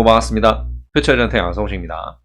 여러분 반갑습니다. 표철전태 양성식입니다.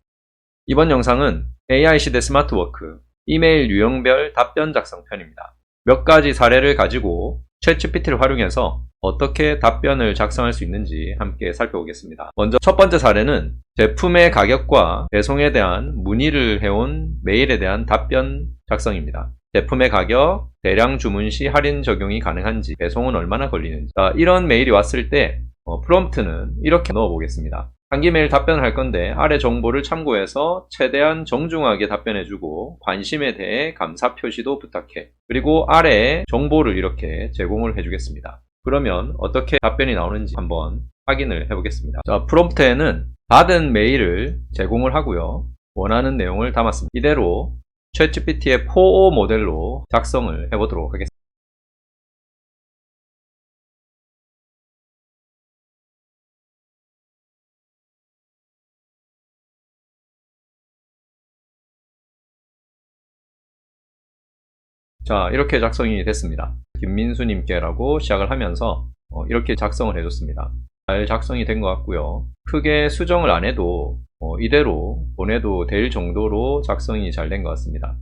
이번 영상은 AI 시대 스마트워크 이메일 유형별 답변 작성 편입니다. 몇 가지 사례를 가지고 챗GPT를 활용해서 어떻게 답변을 작성할 수 있는지 함께 살펴보겠습니다. 먼저 첫 번째 사례는 제품의 가격과 배송에 대한 문의를 해온 메일에 대한 답변 작성입니다. 제품의 가격, 대량 주문 시 할인 적용이 가능한지, 배송은 얼마나 걸리는지. 자, 이런 메일이 왔을 때 어, 프롬프트는 이렇게 넣어 보겠습니다. 단기 메일 답변을 할 건데 아래 정보를 참고해서 최대한 정중하게 답변해주고 관심에 대해 감사 표시도 부탁해. 그리고 아래에 정보를 이렇게 제공을 해주겠습니다. 그러면 어떻게 답변이 나오는지 한번 확인을 해보겠습니다. 자, 프롬프트에는 받은 메일을 제공을 하고요. 원하는 내용을 담았습니다. 이대로 챗GPT의 4O 모델로 작성을 해보도록 하겠습니다. 자, 이렇게 작성이 됐습니다. 김민수님께라고 시작을 하면서 어, 이렇게 작성을 해줬습니다. 잘 작성이 된 것 같고요. 크게 수정을 안 해도 어, 이대로 보내도 될 정도로 작성이 잘 된 것 같습니다.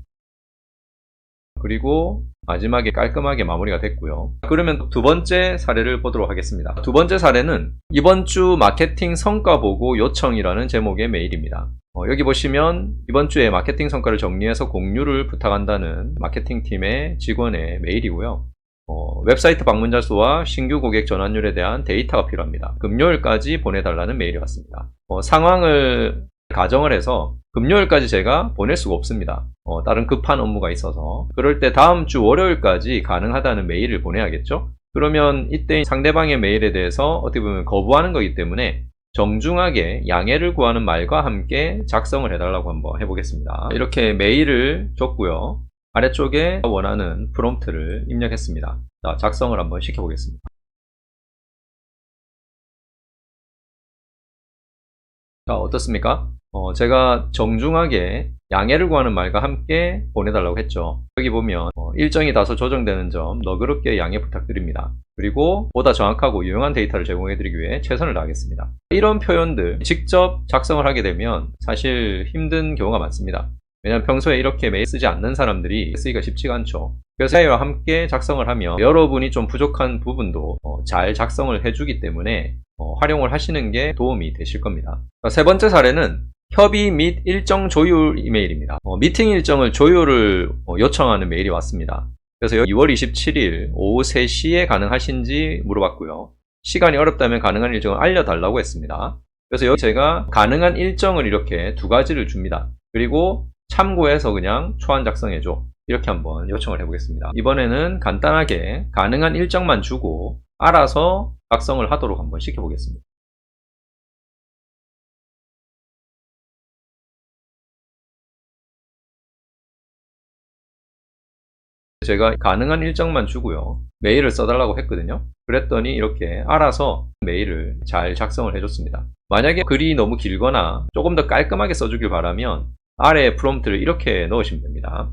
그리고 마지막에 깔끔하게 마무리가 됐고요. 그러면 두 번째 사례를 보도록 하겠습니다. 두 번째 사례는 이번 주 마케팅 성과 보고 요청이라는 제목의 메일입니다. 어, 여기 보시면 이번 주에 마케팅 성과를 정리해서 공유를 부탁한다는 마케팅 팀의 직원의 메일이고요. 어, 웹사이트 방문자 수와 신규 고객 전환율에 대한 데이터가 필요합니다. 금요일까지 보내달라는 메일이 왔습니다. 어, 상황을 가정을 해서 금요일까지 제가 보낼 수가 없습니다. 어, 다른 급한 업무가 있어서 그럴 때 다음 주 월요일까지 가능하다는 메일을 보내야겠죠? 그러면 이때 상대방의 메일에 대해서 어떻게 보면 거부하는 거기 때문에 정중하게 양해를 구하는 말과 함께 작성을 해달라고 한번 해보겠습니다. 이렇게 메일을 줬고요. 아래쪽에 원하는 프롬프트를 입력했습니다. 자, 작성을 한번 시켜보겠습니다. 자, 어떻습니까? 어, 제가 정중하게 양해를 구하는 말과 함께 보내달라고 했죠. 여기 보면 어, 일정이 다소 조정되는 점 너그럽게 양해 부탁드립니다. 그리고 보다 정확하고 유용한 데이터를 제공해드리기 위해 최선을 다하겠습니다. 이런 표현들 직접 작성을 하게 되면 사실 힘든 경우가 많습니다. 왜냐하면 평소에 이렇게 메일 쓰지 않는 사람들이 쓰기가 쉽지가 않죠. 그래서 AI와 함께 작성을 하면 여러분이 좀 부족한 부분도 어, 잘 작성을 해주기 때문에 어, 활용을 하시는 게 도움이 되실 겁니다. 세 번째 사례는 협의 및 일정 조율 이메일입니다. 어, 미팅 일정을 조율을 어, 요청하는 메일이 왔습니다. 그래서 2월 27일 오후 3시에 가능하신지 물어봤고요. 시간이 어렵다면 가능한 일정을 알려달라고 했습니다. 그래서 여기 제가 가능한 일정을 이렇게 두 가지를 줍니다. 그리고 참고해서 그냥 초안 작성해줘. 이렇게 한번 요청을 해보겠습니다. 이번에는 간단하게 가능한 일정만 주고 알아서 작성을 하도록 한번 시켜보겠습니다. 제가 가능한 일정만 주고요. 메일을 써달라고 했거든요. 그랬더니 이렇게 알아서 메일을 잘 작성을 해줬습니다. 만약에 글이 너무 길거나 조금 더 깔끔하게 써주길 바라면 아래 프롬프트를 이렇게 넣으시면 됩니다.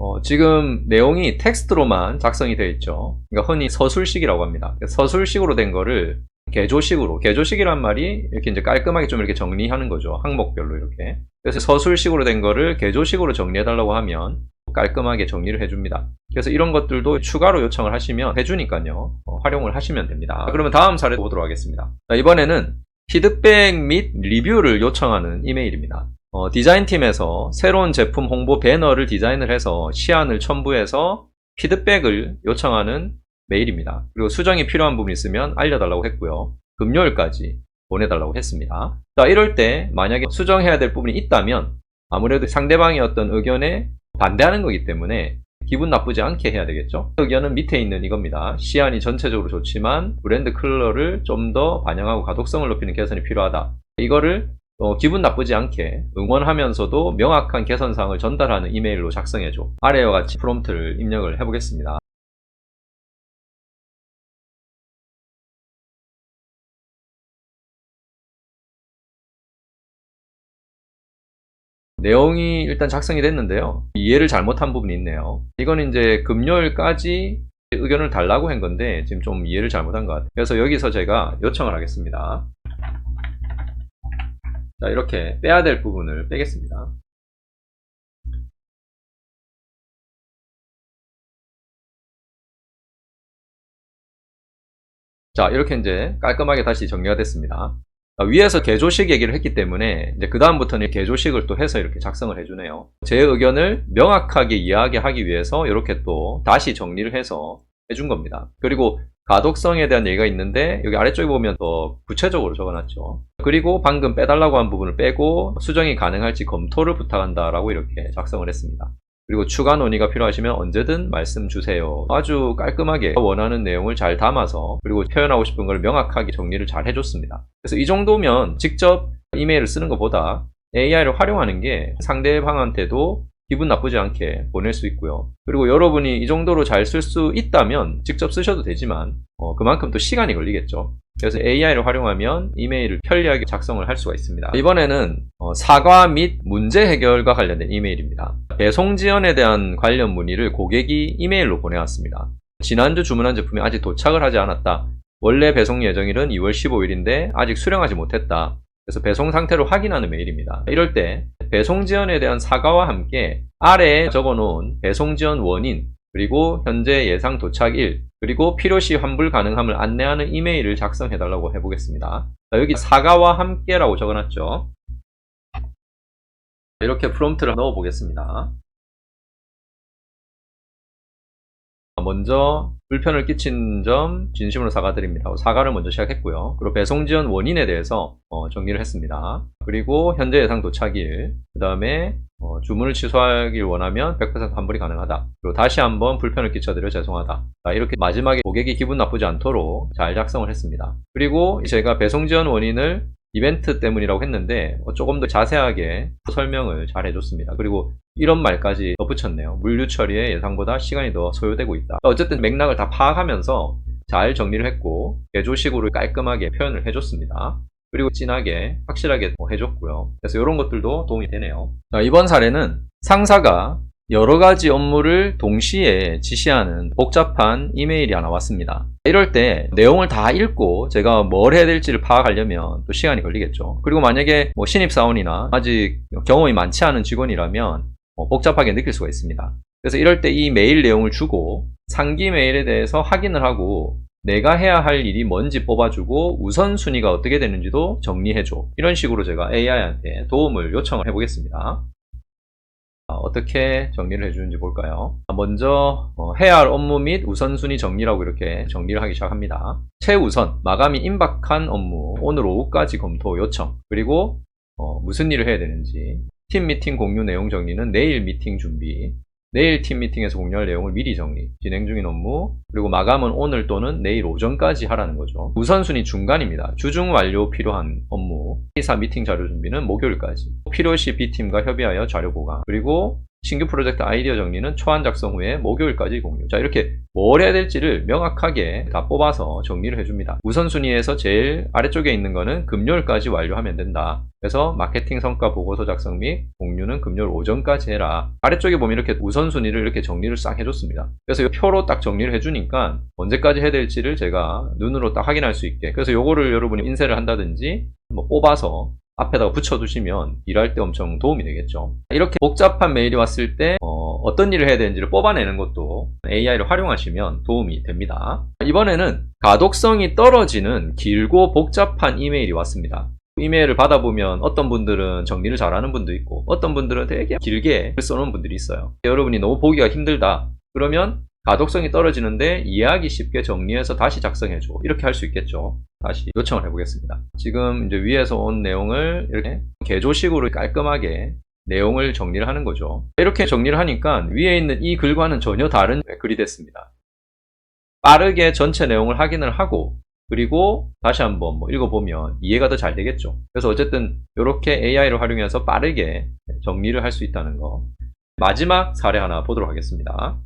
어, 지금 내용이 텍스트로만 작성이 되어 있죠. 그러니까 흔히 서술식이라고 합니다. 서술식으로 된 거를 개조식으로, 개조식이란 말이 이렇게 이제 깔끔하게 좀 이렇게 정리하는 거죠. 항목별로 이렇게. 그래서 서술식으로 된 거를 개조식으로 정리해달라고 하면 깔끔하게 정리를 해줍니다. 그래서 이런 것들도 추가로 요청을 하시면 해주니까요. 어, 활용을 하시면 됩니다. 그러면 다음 사례 보도록 하겠습니다. 이번에는 피드백 및 리뷰를 요청하는 이메일입니다. 어, 디자인팀에서 새로운 제품 홍보 배너를 디자인을 해서 시안을 첨부해서 피드백을 요청하는 메일입니다. 그리고 수정이 필요한 부분이 있으면 알려달라고 했고요. 금요일까지 보내달라고 했습니다. 자, 이럴 때 만약에 수정해야 될 부분이 있다면 아무래도 상대방의 어떤 의견에 반대하는 거기 때문에 기분 나쁘지 않게 해야 되겠죠. 의견은 밑에 있는 이겁니다. 시안이 전체적으로 좋지만 브랜드 컬러를 좀 더 반영하고 가독성을 높이는 개선이 필요하다. 이거를 어, 기분 나쁘지 않게 응원하면서도 명확한 개선사항을 전달하는 이메일로 작성해줘. 아래와 같이 프롬프트를 입력을 해보겠습니다. 내용이 일단 작성이 됐는데요. 이해를 잘못한 부분이 있네요. 이건 이제 금요일까지 의견을 달라고 한 건데 지금 좀 이해를 잘못한 것 같아요. 그래서 여기서 제가 요청을 하겠습니다. 자, 이렇게 빼야 될 부분을 빼겠습니다. 자, 이렇게 이제 깔끔하게 다시 정리가 됐습니다. 아, 위에서 개조식 얘기를 했기 때문에 이제 그 다음부터는 개조식을 또 해서 이렇게 작성을 해주네요. 제 의견을 명확하게 이야기하기 위해서 이렇게 또 다시 정리를 해서 해준 겁니다. 그리고 가독성에 대한 얘기가 있는데 여기 아래쪽에 보면 더 구체적으로 적어놨죠. 그리고 방금 빼달라고 한 부분을 빼고 수정이 가능할지 검토를 부탁한다라고 이렇게 작성을 했습니다. 그리고 추가 논의가 필요하시면 언제든 말씀 주세요. 아주 깔끔하게 원하는 내용을 잘 담아서 그리고 표현하고 싶은 걸 명확하게 정리를 잘 해줬습니다. 그래서 이 정도면 직접 이메일을 쓰는 것보다 AI를 활용하는 게 상대방한테도 기분 나쁘지 않게 보낼 수 있고요. 그리고 여러분이 이 정도로 잘 쓸 수 있다면 직접 쓰셔도 되지만 어, 그만큼 또 시간이 걸리겠죠. 그래서 AI를 활용하면 이메일을 편리하게 작성을 할 수가 있습니다. 이번에는 어, 사과 및 문제 해결과 관련된 이메일입니다. 배송 지연에 대한 관련 문의를 고객이 이메일로 보내왔습니다. 지난주 주문한 제품이 아직 도착을 하지 않았다. 원래 배송 예정일은 2월 15일인데 아직 수령하지 못했다. 그래서 배송 상태를 확인하는 메일입니다. 이럴 때 배송 지연에 대한 사과와 함께 아래에 적어놓은 배송 지연 원인 그리고 현재 예상 도착일 그리고 필요시 환불 가능함을 안내하는 이메일을 작성해달라고 해보겠습니다. 여기 사과와 함께라고 적어놨죠. 이렇게 프롬프트를 넣어보겠습니다. 먼저 불편을 끼친 점 진심으로 사과드립니다. 사과를 먼저 시작했고요. 그리고 배송 지연 원인에 대해서 어, 정리를 했습니다. 그리고 현재 예상 도착일, 그 다음에 어, 주문을 취소하길 원하면 100% 환불이 가능하다. 그리고 다시 한번 불편을 끼쳐드려 죄송하다. 자, 이렇게 마지막에 고객이 기분 나쁘지 않도록 잘 작성을 했습니다. 그리고 제가 배송 지연 원인을 이벤트 때문이라고 했는데 어, 조금 더 자세하게 설명을 잘 해줬습니다. 그리고 이런 말까지 덧붙였네요. 물류 처리에 예상보다 시간이 더 소요되고 있다. 어쨌든 맥락을 다 파악하면서 잘 정리를 했고 개조식으로 깔끔하게 표현을 해줬습니다. 그리고 진하게 확실하게 해줬고요. 그래서 이런 것들도 도움이 되네요. 자, 이번 사례는 상사가 여러 가지 업무를 동시에 지시하는 복잡한 이메일이 하나 왔습니다. 이럴 때 내용을 다 읽고 제가 뭘 해야 될지를 파악하려면 또 시간이 걸리겠죠. 그리고 만약에 뭐 신입사원이나 아직 경험이 많지 않은 직원이라면 뭐 복잡하게 느낄 수가 있습니다. 그래서 이럴 때 이 메일 내용을 주고 상기 메일에 대해서 확인을 하고 내가 해야 할 일이 뭔지 뽑아주고 우선순위가 어떻게 되는지도 정리해줘. 이런 식으로 제가 AI한테 도움을 요청을 해보겠습니다. 어떻게 정리를 해주는지 볼까요? 먼저 어, 해야 할 업무 및 우선순위 정리라고 이렇게 정리를 하기 시작합니다. 최우선, 마감이 임박한 업무, 오늘 오후까지 검토 요청, 그리고 어, 무슨 일을 해야 되는지, 팀 미팅 공유 내용 정리는 내일 미팅 준비, 내일 팀 미팅에서 공유할 내용을 미리 정리, 진행 중인 업무, 그리고 마감은 오늘 또는 내일 오전까지 하라는 거죠. 우선순위 중간입니다. 주중 완료 필요한 업무, 회사 미팅 자료 준비는 목요일까지, 필요시 B팀과 협의하여 자료 보강, 그리고 신규 프로젝트 아이디어 정리는 초안 작성 후에 목요일까지 공유. 자, 이렇게 뭘 해야 될지를 명확하게 다 뽑아서 정리를 해줍니다. 우선순위에서 제일 아래쪽에 있는 거는 금요일까지 완료하면 된다. 그래서 마케팅 성과 보고서 작성 및 공유는 금요일 오전까지 해라. 아래쪽에 보면 이렇게 우선순위를 이렇게 정리를 싹 해줬습니다. 그래서 이 표로 딱 정리를 해주니까 언제까지 해야 될지를 제가 눈으로 딱 확인할 수 있게. 그래서 요거를 여러분이 인쇄를 한다든지 뭐 뽑아서 앞에다가 붙여두시면 일할 때 엄청 도움이 되겠죠. 이렇게 복잡한 메일이 왔을 때 어, 떤 일을 해야 되는지를 뽑아내는 것도 AI를 활용하시면 도움이 됩니다. 이번에는 가독성이 떨어지는 길고 복잡한 이메일이 왔습니다. 이메일을 받아보면 어떤 분들은 정리를 잘하는 분도 있고 어떤 분들은 되게 길게 써놓은 분들이 있어요. 여러분이 너무 보기가 힘들다. 그러면 가독성이 떨어지는데 이해하기 쉽게 정리해서 다시 작성해줘. 이렇게 할 수 있겠죠. 다시 요청을 해보겠습니다. 지금 이제 위에서 온 내용을 이렇게 개조식으로 깔끔하게 내용을 정리를 하는 거죠. 이렇게 정리를 하니까 위에 있는 이 글과는 전혀 다른 글이 됐습니다. 빠르게 전체 내용을 확인을 하고 그리고 다시 한번 뭐 읽어보면 이해가 더 잘 되겠죠. 그래서 어쨌든 이렇게 AI를 활용해서 빠르게 정리를 할 수 있다는 거. 마지막 사례 하나 보도록 하겠습니다.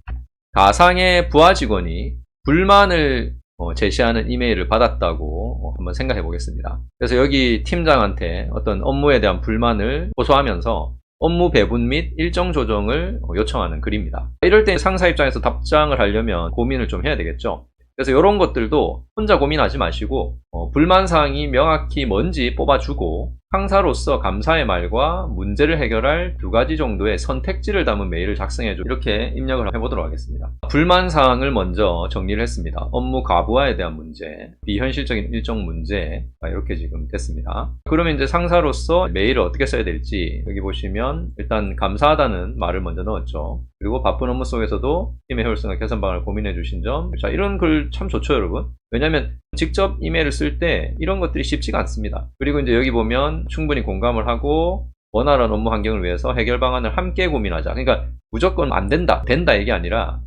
가상의 부하 직원이 불만을 어, 제시하는 이메일을 받았다고 어, 한번 생각해 보겠습니다. 그래서 여기 팀장한테 어떤 업무에 대한 불만을 호소하면서 업무 배분 및 일정 조정을 어, 요청하는 글입니다. 이럴 때 상사 입장에서 답장을 하려면 고민을 좀 해야 되겠죠. 그래서 이런 것들도 혼자 고민하지 마시고 어, 불만사항이 명확히 뭔지 뽑아주고 상사로서 감사의 말과 문제를 해결할 두 가지 정도의 선택지를 담은 메일을 작성해줘 이렇게 입력을 해보도록 하겠습니다. 불만사항을 먼저 정리를 했습니다. 업무 과부하에 대한 문제, 비현실적인 일정 문제 아, 이렇게 지금 됐습니다. 그러면 이제 상사로서 메일을 어떻게 써야 될지 여기 보시면 일단 감사하다는 말을 먼저 넣었죠. 그리고 바쁜 업무 속에서도 팀의 효율성과 개선 방안을 고민해 주신 점. 자, 이런 글 참 좋죠, 여러분. 왜냐면 직접 이메일을 쓸 때 이런 것들이 쉽지가 않습니다. 그리고 이제 여기 보면 충분히 공감을 하고 원활한 업무 환경을 위해서 해결 방안을 함께 고민하자. 그러니까 무조건 안 된다, 된다 이게 아니라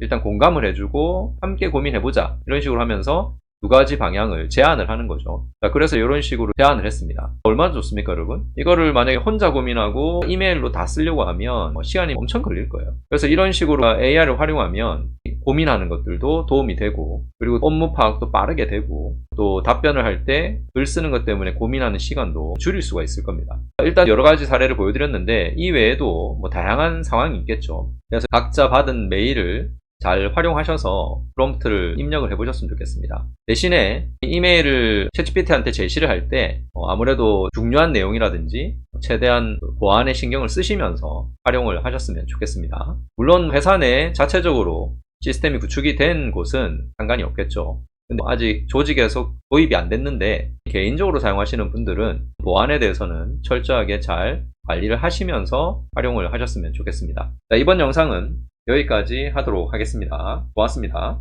일단 공감을 해주고 함께 고민해보자. 이런 식으로 하면서 두 가지 방향을 제안을 하는 거죠. 자, 그래서 이런 식으로 제안을 했습니다. 얼마나 좋습니까, 여러분? 이거를 만약에 혼자 고민하고 이메일로 다 쓰려고 하면 뭐 시간이 엄청 걸릴 거예요. 그래서 이런 식으로 AI를 활용하면 고민하는 것들도 도움이 되고, 그리고 업무 파악도 빠르게 되고, 또 답변을 할 때 글 쓰는 것 때문에 고민하는 시간도 줄일 수가 있을 겁니다. 일단 여러 가지 사례를 보여드렸는데, 이 외에도 뭐 다양한 상황이 있겠죠. 그래서 각자 받은 메일을 잘 활용하셔서 프롬프트를 입력을 해보셨으면 좋겠습니다. 대신에 이메일을 챗GPT한테 제시를 할 때 아무래도 중요한 내용이라든지 최대한 보안에 신경을 쓰시면서 활용을 하셨으면 좋겠습니다. 물론 회사 내 자체적으로 시스템이 구축이 된 곳은 상관이 없겠죠. 근데 아직 조직에서 도입이 안 됐는데 개인적으로 사용하시는 분들은 보안에 대해서는 철저하게 잘 관리를 하시면서 활용을 하셨으면 좋겠습니다. 자, 이번 영상은 여기까지 하도록 하겠습니다. 고맙습니다.